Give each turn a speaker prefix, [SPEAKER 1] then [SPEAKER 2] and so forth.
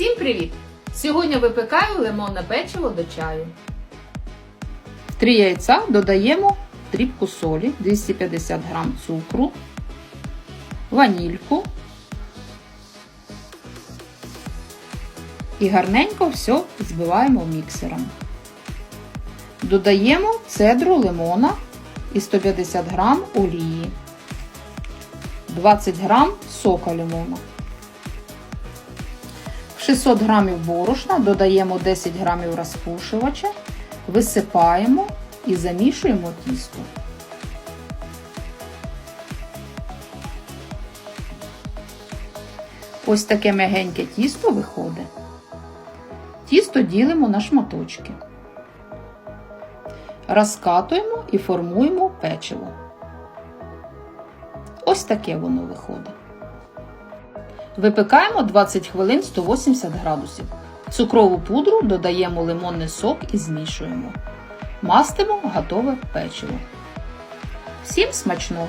[SPEAKER 1] Всім привіт! Сьогодні випікаю лимонне печиво до чаю. 3 яйця додаємо дрібку солі, 250 г цукру, ванільку і гарненько все збиваємо міксером. Додаємо цедру лимона і 150 г олії, 20 г сока лимона. В 600 г борошна додаємо 10 г розпушувача, висипаємо і замішуємо тісто. Ось таке м'ягеньке тісто виходить. Тісто ділимо на шматочки. Розкатуємо і формуємо печиво. Ось таке воно виходить. Випікаємо 20 хвилин 180 градусів. Цукрову пудру додаємо лимонний сок і змішуємо. Мастимо готове печиво. Всім смачного!